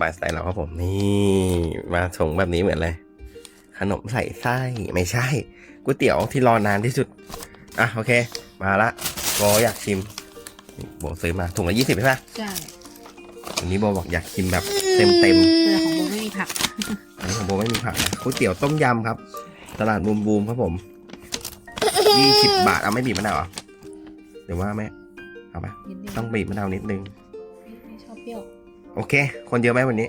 บายสไตล์เราครับผมนี่มาส่งแบบนี้เหมือนเลย ขนมใส่ไส้ไม่ใช่ก๋วยเตี๋ยวที่รอนานที่สุด อะโอเค มาละโบอยากชิมนี่โบซื้อมาถุงละยี่สิบใช่ปะใช่อันนี้โบบอกอยากชิมแบบเต็มเต็มแต่ของโบไม่มีผักๆอันนี้ของโบไม่มีผักนะก๋วยเตี๋ยวต้มยำครับ ตลาดบูมบูมครับผมยี่สิบบาทเอาไม่บีบมะนาวเหรอเดี๋ยวว่าไหมเอาปะนิดนึงต้องบีบมะนาวนิดนึงไม่ชอบเปรี้ยว โอเค คนเยอะไหมวันนี้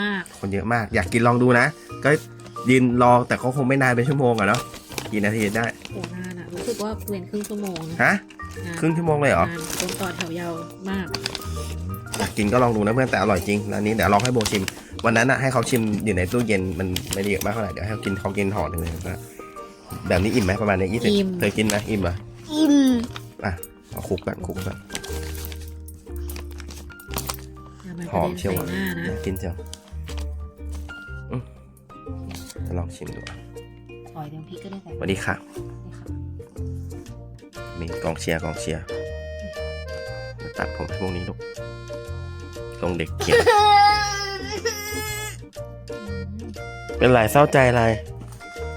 มาก คนเยอะมากอยากกินลองดูนะ ก็ยืนรอแต่ก็คงไม่นานเป็นชั่วโมงอะเนาะกี่นาทีได้โอ้นานอะรู้สึกว่าเวียนครึ่งชั่วโมงนะฮะนานครึ่งชั่วโมงเลยเหรอ นานจนต่อแถวยาวมากอยากกินก็ลองดูนะเพื่อนแต่อร่อยจริงร้านนี้เดี๋ยวลองให้โบชิม วันนั้นอะให้เขาชิมอยู่ในตู้เย็นมันไม่ได้เยอะมากเท่าไหร่เดี๋ยวให้เขากินเขากินห่อหนึ่งเลยนะแบบนี้อิ่มไหมประมาณนี้ยี่สิบอิ่ม เคยกินไหมอิ่มเหรออิ่มอะเอาคลุกกันคลุกกันอย่ามัน หอมเชียวกระด็นใส่หน้านะอยากกินเชียวอืมจะลองชิมดูอะถอยเดี๋ยวพริกก็ได้ใส่สวัสดีค่ะนี่ค่ะ มีกองเชียร์กองเชียร์มาตัดผมให้พวกนี้ลูกตรงเด็กเขียนอืมเป็นไรเศร้าใจอะไร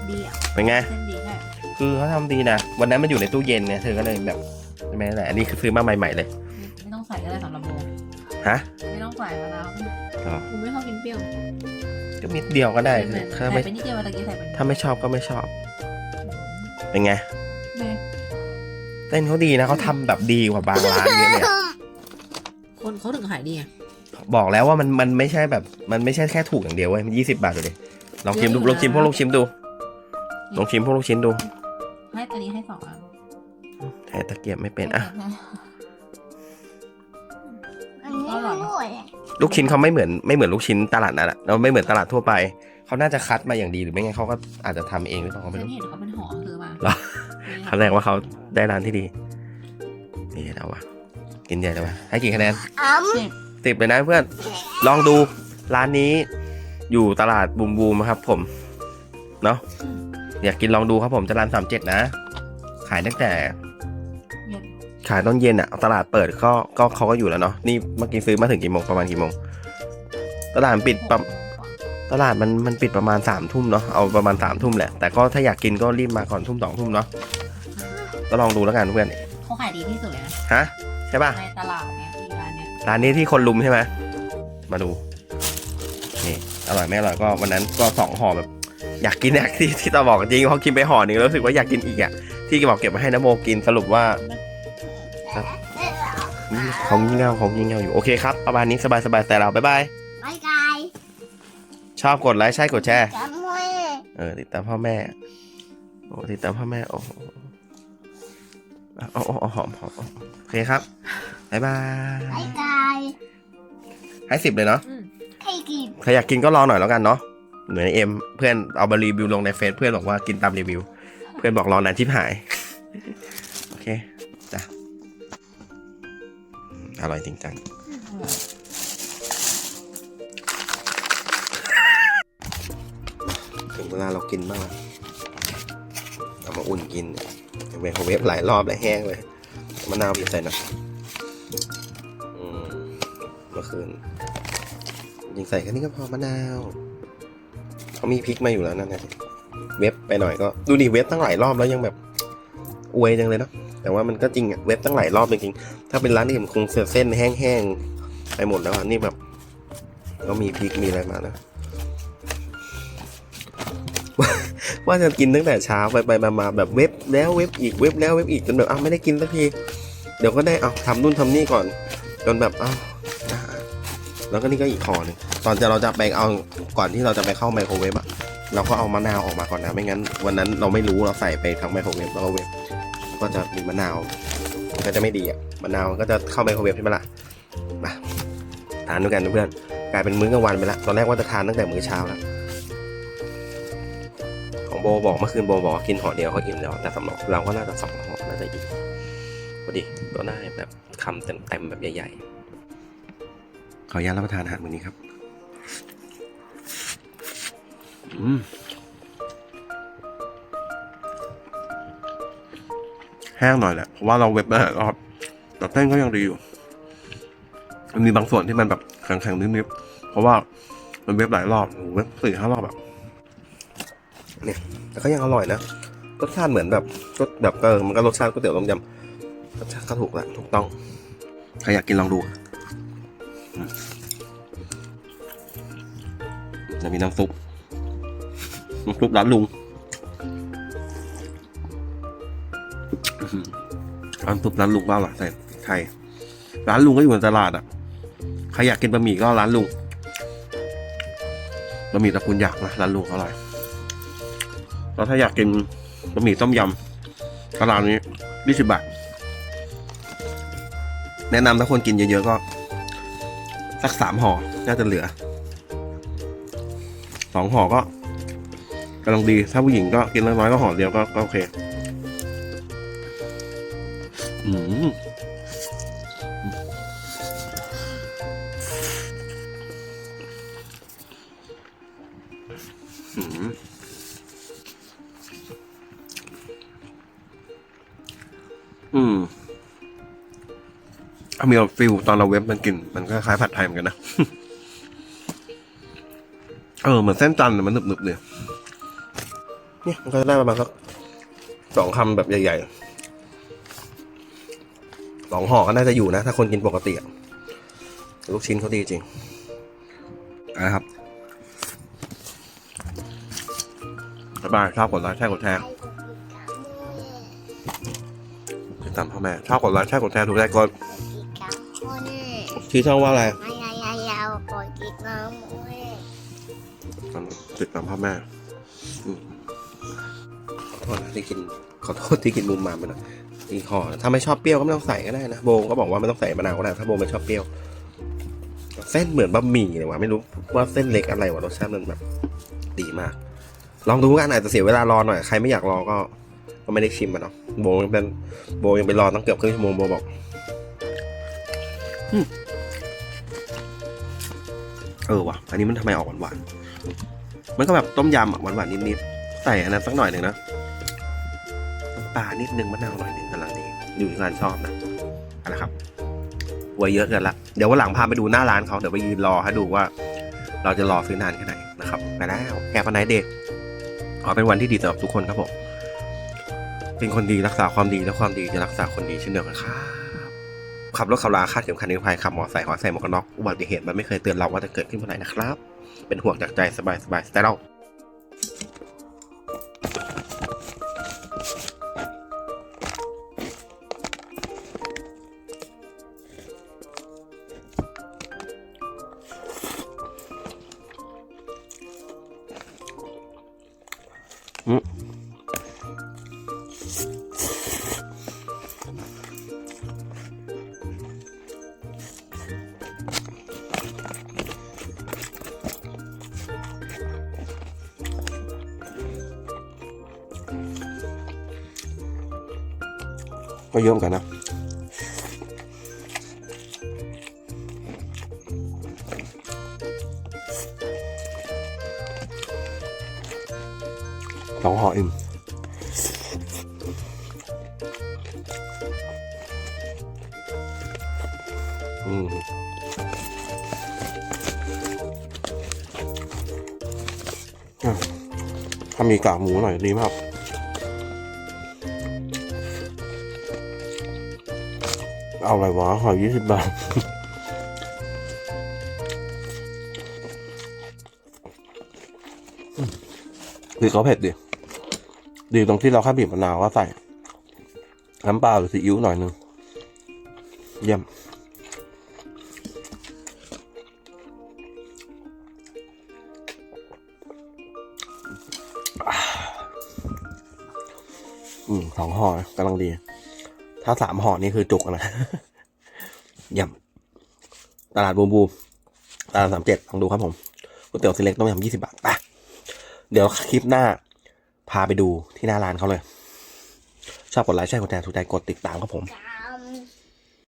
ดีอะเป็นไงเส้นดีแค่คือเขาทำดีนะวันนั้นมันอยู่ในตู้เย็นเนี่ยเธอก็เลยแบบใช่ไหมแหละอันนี้คือซื้อมาใหม่ๆเลย ไม่ต้องใส่ก็ได้สำหรับโบฮะ ไม่ต้องใส่มะนาวอ๋อโบไม่ชอบกินเปรี้ยวก็นิดเดียวก็ได้ใส่ถ้าไม่ไปนิดเดียวเมื่อกี้ใส่ไปนิดถ้าไม่ชอบก็ไม่ชอบ เป็นไงแม่เต้นเขาดีนะเขาทำแบบดีกว่าบางร้านเยอะเลยอะคนเขาถึงขายดีไงบอกแล้วว่ามันมันไม่ใช่แบบ มันไม่ใช่แค่ถูกอย่างเดียวเว้ยมันยี่สิบบาทเลยลองชิมดูเยอะอยู่ลองชิมนะพวกลูกชิ้นดูลองชิมพวกลูกชิ้นดูให้ตัวนี้ให้สองอันแต่ตะเกียบไม่เป็นอะ อร่อยลูกชิ้นเขาไม่เหมือนไม่เหมือนลูกชิ้นตลาดนัดอะเราไม่เหมือนตลาดทั่วไป เขาน่าจะคัดมาอย่างดีหรือไม่งั้นเขาก็อาจจะทำเองหรือเปล่าเขาไม่ฉันรู้ เห็นเขาเป็นห่อซื้อมาเหรอแสดงว่าเขาได้ร้านที่ดีนี่แล้ววะกินใหญ่แล้ววะให้กี่คะแนน อ้ำสิบเลยนะเพื่อน ลองดูร้านนี้อยู่ตลาดบูมบูมครับผม เนาะอยากกินลองดูครับผมจะร้านสามเจ็ดนะ ขายตั้งแต่เย็น ขายตอนเย็นอะตลาดเปิดก็ก็เขาก็อยู่แล้วเนาะนี่เมื่อกี้ซื้อมาถึงกี่โมงประมาณกี่โมงตลาดปิดประตลาดมันมันปิดประมาณสามทุ่มเนาะเอาประมาณสามทุ่มแหละแต่ก็ถ้าอยากกินก็รีบมาก่อนทุ่มสองทุ่มเนาะก็ลองดูแล้วกันเพื่อนเขาขายดีที่สุดเลยนะฮะใช่ป่ะในตลาดเนี้ยอีร้านเนี้ยร้านนี้ที่คนลุมใช่ไหมมาดูนี่อร่อยไม่อร่อยก็วันนั้นก็สองห่อแบบอยากกินอยากที่ที่ตาบอกจริงพอกินไปห่อหนึ่งแล้วรู้สึกว่าอยากกินอีกอะที่บอกเก็บมาให้นโมกินสรุปว่า อืมเขางี่เง่าเขางี่เง่าอยู่โอเคครับประมาณนี้สบายสบายแต่เราบ๊ายบายไปไกลชอบกดไลค์ใช่กดแชร์จำไว้เออติดตามพ่อแม่โอ้ติดตามพ่อแม่โอ้โหเอาเอาเอาหอมหอมหอมโอเคครับบ๊ายบาไปยไกลให้สิบเลยเนาะอืมให้กินใครอยากกินก็รอหน่อยแล้วกันเนาะเหมือนเอ็มเพื่อนเอามารีวิวลงในเฟซเพื่อนบอกว่ากินตามรีวิว เพื่อนบอกรอนานชิบหาย โอเค จ้ะ อร่อยจริงจังถึงเวลาเรากินบ้างเอามาอุ่นกินเวฟเวฟหลายรอบเลยแห้งเลยมะนาวบีบใส่นะเมื่อคืนยิงใส่แค่นี้ก็พอมะนาวเขามีพริกมาอยู่แล้วนั่นนะเว็บไปหน่อยก็ ดูดิเว็บตั้งหลายรอบแล้วยังแบบอวยจังเลยเนาะ แต่ว่ามันก็จริงอะเว็บตั้งหลายรอบจริงๆถ้าเป็นร้านอื่นคงเส้นแห้งๆไปหมดแล้วอะนี่แบบก็มีพริกมีอะไรมาแล้วว่าจะกินตั้งแต่เช้าไปไปมามาแบบเว็บแล้วเว็บอีกเว็บแล้วเว็บอีกจนแบบอ้าวไม่ได้กินสักทีเดี๋ยวก็ได้เอาทำนู่นทำนี่ก่อนจนแบบอ้าวแล้วก็นี่ก็อีกคอหนึ่งตอนจะเราจะไปเอาก่อนที่เราจะไปเข้าไมโครเวฟอะเราก็เอามะนาวออกมาก่อนนะไม่งั้นวันนั้นเราไม่รู้เราใส่ไปทั้งไมโครเวฟแล้วก็เวฟ ก็จะมีมะนาวมันก็จะไม่ดีอะมะนาวก็จะเข้าไมโครเวฟใช่ไหมล่ะมาทานด้วยกันเพื่อนกลายเป็นมื้อกลางวันไปล้วตอนแรกว่าจะทานตั้งแต่มื้อเช้าแล้วของโบบอกเมื่อคืนโบบอกกินห่อเดียวก็อิ่มแล้วแต่สำหรับเราก็น่าจะสองห่อน่าจะอิ่มพอดีก็ได้แบบคำเต็มๆแบบใหญ่ๆขออนุญาตรับประทานอาหารมื้อนี้ครับ อืม แห้งหน่อยแหละเพราะว่าเราเว็บมาหลายรอบแต่เส้นก็ยังดีอยู่มันมีบางส่วนที่มันแบบแข็งๆนิดๆเพราะว่ามันเว็บหลายรอบเว็บสี่ห้ารอบแบบเนี่ยแต่ก็ยังอร่อยนะรสชาติเหมือนแบบรสแบบเออมันก็รสชาติก๋วยเตี๋ยวต้มยำรสชาติก็ถูกแหละถูกต้องใครอยากกินลองดูจะมีน้ำซุปน้ำซุปร้านลุง อื้อหือน้ำซุปร้านลุงก็อร่อยใส่ไทย ร้านลุงก็อยู่ในตลาดอะ ใครอยากกินบะหมี่ก็ร้านลุง บะหมี่ตระกูลหยากนะร้านลุงอร่อย แล้วถ้าอยากกินบะหมี่ต้มยำก็ร้านนี้ยี่สิบบาท แนะนำถ้าคนกินเยอะๆก็ สักสามห่อ น่าจะเหลือ สองห่อก็กำลังดี ถ้าผู้หญิงก็กินน้อยๆก็ห่อเดียวก็โอเค อืมอืมอืมเอามีฟิลตอนเราเว็บมันกิน มันก็คล้ายผัดไทยเหมือนกันนะ เออ เหมือนเส้นจันทร์มันหนึบๆเนี่ยเนี่ย มันก็จะได้ประมาณสักสองคำแบบใหญ่ ๆ สองห่อก็น่าจะอยู่นะ ถ้าคนกินปกติอะลูกชิ้นเขาดีจริงเนะครับสบายชอบกดไลค์ใช่กดแชร์ติดตามพ่อแม่ชอบกดไลค์ใช่กดแชร์ถูกใจกดที่ช่องว่าอะไรติดตามพ่อแม่อืมขอโทษนะที่กินขอโทษที่กินมุมมามไปนะ อีกห่อถ้าไม่ชอบเปรี้ยวก็ไม่ต้องใส่ก็ได้นะโบก็บอกว่าไม่ต้องใส่มะนาวก็ได้ถ้าโบไม่ชอบเปรี้ยว เส้นเหมือนบะหมี่เลยว่ะไม่รู้ว่าเส้นเล็กอะไรวะรสชาติมันแบบดีมาก ลองดูกันอาจจะเสียเวลารอหน่อยใครไม่อยากรอก็ก็ไม่ได้ชิมมันเนาะโบยังเป็นโบยังไปรอตั้งเกือบครึ่งชั่วโมงโบบอกอเออว่ะ อันนี้มันทำไมออกหวานๆมันก็แบบต้มยำอะหวานๆนิดๆใส่อันนั้นสักหน่อยหนึ่งนะ ปลานิดนึงมะนาวหน่อยหนึ่งกำลังดีอยู่ที่ร้านชอบนะเอาละครับไว้เยอะกินละเดี๋ยววันหลังพาไปดูหน้าร้านเขาเดี๋ยวไปยืนรอให้ดูว่า เราจะรอซื้อนานแค่ไหนนะครับไปแล้วแฮปปี้ไนท์เดย์ขอเป็นวันที่ดีสำหรับทุกคนครับผมเป็นคนดีรักษาความดีและความดีจะรักษาคนดีเช่นเดียวกันครับขับรถขับราคาดเข็มขัดนิรภัยขับมอเตอร์ไซค์ขอใส่หมวกกันน็อกอุบัติเหตุมันไม่เคยเตือนเราว่าจะเกิดขึ้นเมื่อไหร่นะครับ เป็นห่วงจากใจสบายสบายสไตล์เรา ก็เยอะเหมือนกันนะสองห่ออิ่มอืมอะถ้ามีกากหมูหน่อยดีมาก เอาอะไรวะหอยยี่สิบบาทคือเขาเผ็ดดิ ดีตรงที่เราแค่บีบมะนาวก็ใส่ น้ำเปล่าหรือซีอิ๊วหน่อยหนึง เยี่ยม อืมสองห่อกำลังดี ถ้าสามห่อนี่คือจุกนะเยี่ยมตลาดบูมบูตลาดสามเจ็ดลองดูครับผมก๋วยเตี๋ยวเส้นเล็กต้มยำยี่สิบบาทไปเดี๋ยวคลิปหน้าพาไปดูที่หน้าร้านเขาเลย ชอบกดไลค์ใช่กดแชร์ถูกใจกดติดตามครับผม